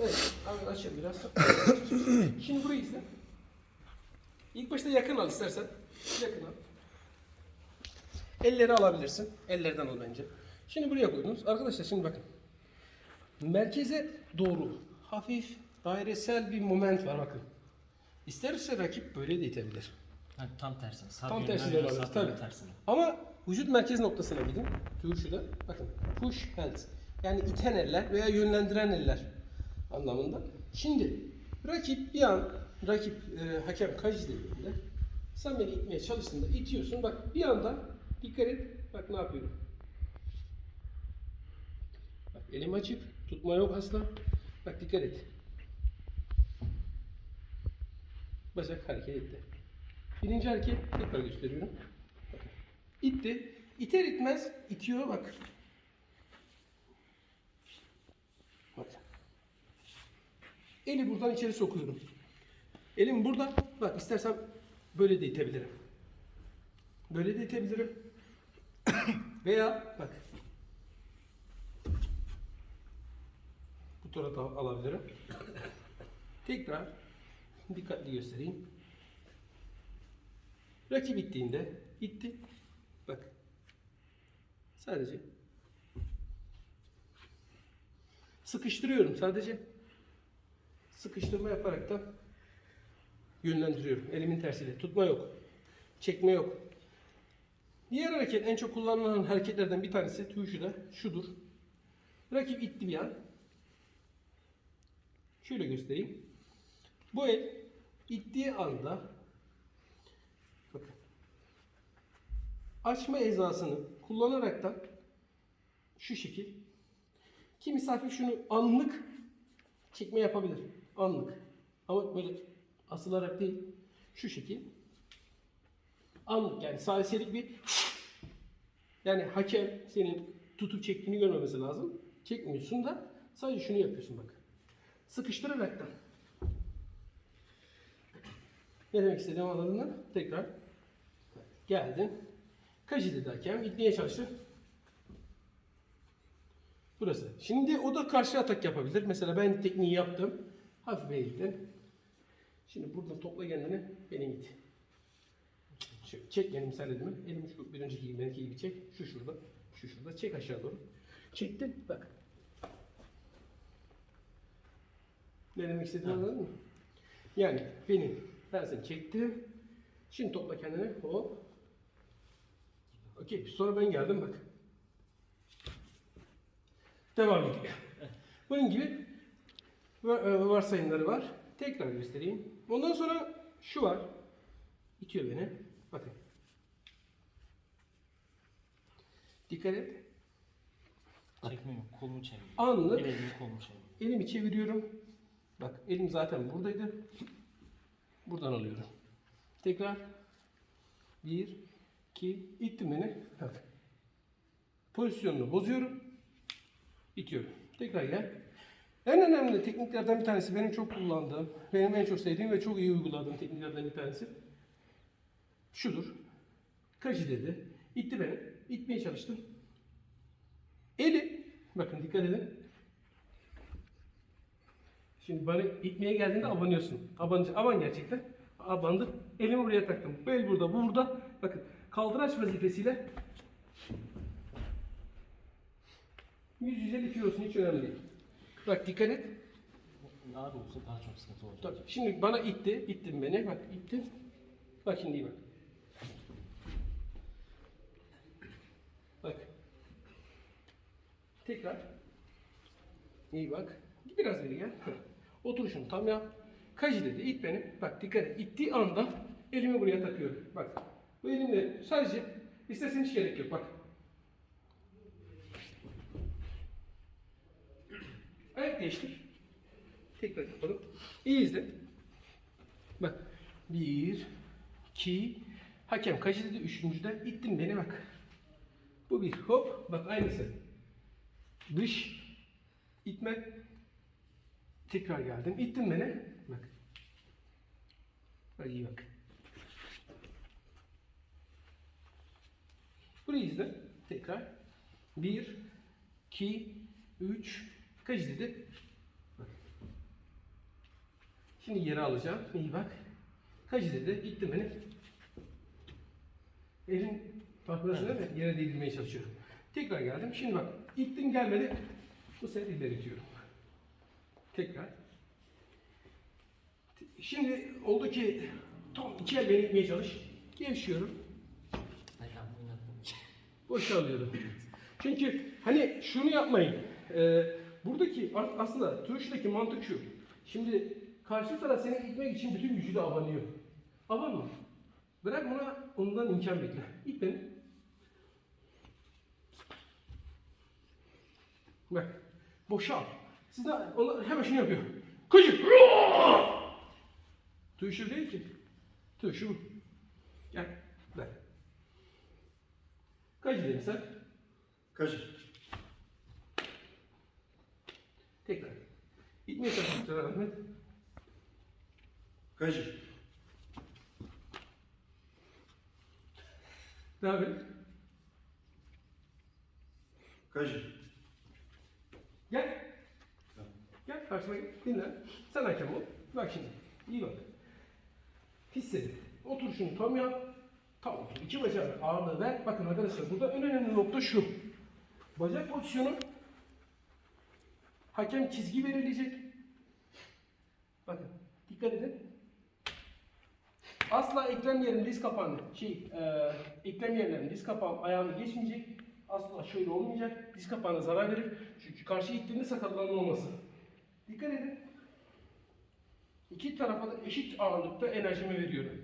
Evet. Abi açayım biraz. Şimdi burayı izle. İlk başta yakın al istersen. Yakın al. Elleri alabilirsin. Ellerden al bence. Şimdi buraya koydunuz. Arkadaşlar şimdi bakın. Merkeze doğru hafif dairesel bir moment var bakın. İsterse rakip böyle de itebilir. Ha, tam tersine. Sağ Tam tersine veya olabilir tabii. tersine. Ama vücut merkez noktasına gidin. Tuşuyla. Bakın push hands. Yani iten eller veya yönlendiren eller anlamında. Şimdi rakip bir an rakip e, hakem kaç dediğinde sen beni itmeye çalıştığında itiyorsun. Bak bir anda dikkat et. Bak ne yapıyorum. Bak elim açık. Tutma yok asla. Bak dikkat et. Bacak hareket etti. Birinci hareket tekrar gösteriyorum. İtti. İter itmez itiyor. Bak. Eli buradan içeri sokuyorum. Elim burada. Bak istersem böyle de itebilirim. Böyle de itebilirim. Veya bak. Bu tarafa alabilirim. Tekrar dikkatli göstereyim. Rakip ittiğinde itti. Bak. Sadece sıkıştırıyorum sadece. Sıkıştırma yaparak da yönlendiriyorum. Elimin tersiyle. Tutma yok. Çekme yok. Diğer hareket en çok kullanılan hareketlerden bir tanesi tuşu da şudur. Rakip itti bir an. Şöyle göstereyim. Bu el ittiği anda açma ezasını kullanaraktan şu şekil kimisi hafif şunu anlık çekme yapabilir. Anlık. Ama böyle asılarak değil. Şu şekil. Anlık yani saliselik bir yani hakem senin tutup çektiğini görmemesi lazım. Çekmiyorsun da sadece şunu yapıyorsun bak. Sıkıştıraraktan. Ne demek istediğimi anladın mı? Tekrar. Geldin. Kaçı dedi hakem. İtmeye çalıştı. Burası. Şimdi o da karşı atak yapabilir. Mesela ben tekniği yaptım. Hafif eğildin. Şimdi buradan topla kendini. Beni git. Şöyle çek benim sen elimi. Elimi şu bir önceki gibi, benimki gibi çek. Şu şurada. Şu şurada. Çek aşağı doğru. Çektin. Bak. Ne demek istediğimi anladın mı? Yani benim ben seni çektim. Şimdi topla kendini. Hop. Okey. Sonra ben geldim bak. Devam ediyor. Bunun gibi varsayımları var. Tekrar göstereyim. Ondan sonra şu var. İtiyor beni. Bakın. Dikkat et. Çekmiyorum. Kolumu çeviriyorum. Anlık elimi kolumu çeviriyorum. elimi çeviriyorum. Bak elim zaten buradaydı. Buradan alıyorum. Tekrar. Bir, iki, ittim beni. Bak. Pozisyonunu bozuyorum. İtiyorum. Tekrar gel. En önemli tekniklerden bir tanesi benim çok kullandığım, benim en çok sevdiğim ve çok iyi uyguladığım tekniklerden bir tanesi şudur. Kaşı dedi. İtti beni. İtmeye çalıştım. Eli, bakın dikkat edin. Şimdi bana itmeye geldiğinde abanıyorsun. Abanınca, aban gerçekten. Abandım. Elimi buraya taktım. Bu el burada, bu burada. Bakın kaldıraç vazifesiyle yüz yüze dikiyorsun. Hiç önemli değil. Bak dikkat et. Ağır olsa daha çok sıkıntı olacak. Tabii. Şimdi bana itti. ittin beni. Bak ittin. Bak şimdi iyi bak. Bak. Tekrar. İyi bak. Biraz beri gel. Otur şunu tam yap. Kaji dedi. it beni. Bak dikkat et. İttiği anda elimi buraya takıyorum. Bak. Bu elimle sadece istersen hiç gerek yok. Bak. Ayak değiştir. Tekrar yapalım. İyi izle. Bak. Bir, iki, hakem kaçı dedi? Üçüncüde ittin beni bak. Bu bir. Hop. Bak aynısı. Dış. itme. Tekrar geldim. İttin beni. Bak. Bak iyi bak. Burayı izle. Tekrar. Bir, iki, üç. Kaç dedi? Bak. Şimdi yere alacağım. İyi bak. Kaç dedi? İttim beni. Elin farkındasın değil mi? Yere değdirmeye çalışıyorum. Tekrar geldim. Şimdi bak. İttim gelmedi. Bu sefer ileri itiyorum. Tekrar. Şimdi oldu ki tam iki el beni itmeye çalış. Gevşiyorum. Ayağımı oynattım. Boşa alıyorum. Çünkü hani şunu yapmayın. Ee, buradaki aslında turşudaki mantık şu. Şimdi karşı taraf seni itmek için bütün gücüyle abanıyor. Abanma. Bırak ona ondan imkan bekle. İt beni. Bak. Boşa al. Siz de onlar hemen şunu yapıyor. Kıcık. Turşu değil ki. Turşu bu. Gel. Ver. Kaç dedin sen? Kaçır. Tekrar. İtmeye çalışmışlar Ahmet. Kaçır. Devam et. Kaçır. Gel. Gel karşıma gel. Dinle. Sen hakem ol. Bak şimdi. İyi bak. Hissedin. Otur şunu tam yap. Tam otur. İki bacak ağırlığı ver. Bakın arkadaşlar burada en önemli nokta şu. Bacak pozisyonu hakem çizgi belirleyecek. Bakın. Dikkat edin. Asla eklem yerin diz kapağını, şey, e, eklem yerlerin diz kapağı ayağını geçmeyecek. Asla şöyle olmayacak. Diz kapağına zarar verir. Çünkü karşı ittiğinde sakatlanma olması. Dikkat edin. İki tarafa da eşit ağırlıkta enerjimi veriyorum.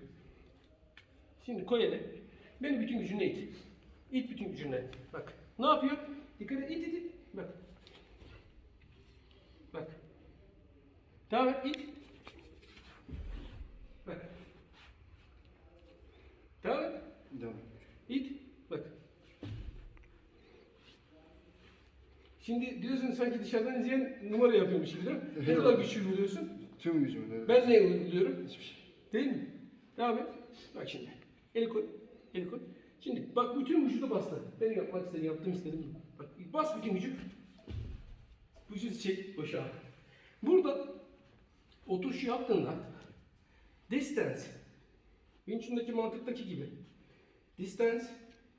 Şimdi koy eli. Beni bütün gücünle it. İt bütün gücünle. Bak. Ne yapıyor? Dikkat et. İt it it. Bak. Devam et. İt. Bak. Devam et. Devam. İt. Bak. Şimdi diyorsun sanki dışarıdan izleyen numara yapıyormuş gibi değil mi? Ne kadar güçlü buluyorsun? Tüm gücümle. evet. Ben ne uyguluyorum? Hiçbir şey. Değil mi? Devam et. Bak şimdi. Eli koy. Eli koy. Şimdi bak bütün vücudu bastı. Benim yapmak istediğim, yaptığım istedim. Bak bas bütün gücü. Vücudu çek, boşa. Burada oturuşu yaptığında distance, Wing mantıktaki gibi distance,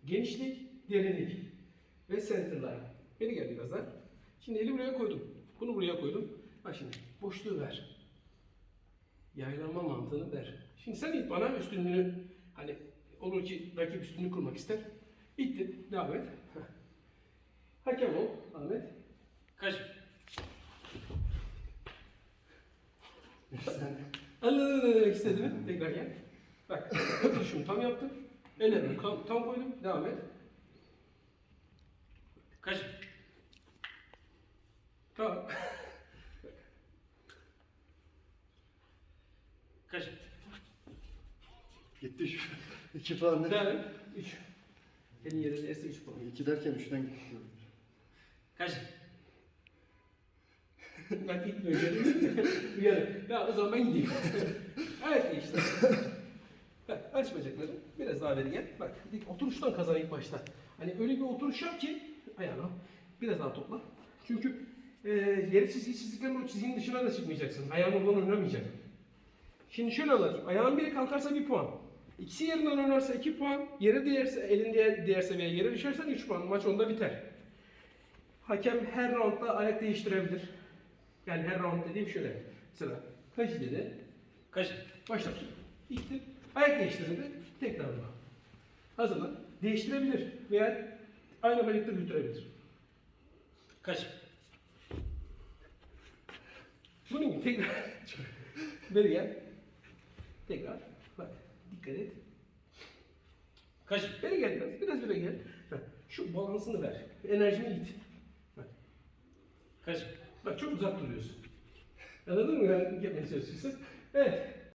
genişlik, derinlik ve center line. Beni gel biraz daha. Şimdi eli buraya koydum. Bunu buraya koydum. Bak şimdi boşluğu ver yaylanma mantığını ver. Şimdi sen it bana üstünlüğünü hani olur ki rakip üstünlüğü kurmak ister. İttin. Devam et. Hakem ol Ahmet. Kaçır. Sen Anladın ne demek istediğimi? Tekrar gel. Bak. Oturuşumu tam yaptım. Ellerimi tam, tam koydum. Devam et. Kaçır. Tamam. Kaçır. gitti şu. İki puan ne? Devam et. Üç. Elin yere değerse üç puan. İki derken üçten gitti. Kaçır. Ben gitmiyor şöyle. Uyarı. Ya o zaman ben gideyim. evet işte. Bak aç. Biraz daha beri gel. Bak dik oturuştan kazan ilk başta. Hani öyle bir oturuş yap ki ayağını biraz daha topla. Çünkü e, çizgi çizdiklerin o çizginin dışına da çıkmayacaksın. Ayağın oradan oynamayacak. Şimdi şöyle anlatayım. Ayağın biri kalkarsa bir puan. İkisi yerinden oynarsa iki puan. Yere değerse, elin değer, değerse veya yere düşersen üç puan. Maç onda biter. Hakem her roundda ayak değiştirebilir. Yani her round dediğim şöyle. Mesela kaç dedi? Kaçır. Başlat. İtti. Ayak değiştirildi. Tekrar bak. Hazırla. Değiştirebilir veya aynı balıkta götürebilir. Kaçır. Bunun gibi tekrar. Beri gel. Tekrar. Bak. Dikkat et. Kaçır. Beri gel biraz. Biraz beri gel. Şu balansını ver. Enerjini it. Bak. Kaçır. Bak çok uzak duruyorsun. Anladın mı? Yani yapmaya çalışıyorsun. Evet.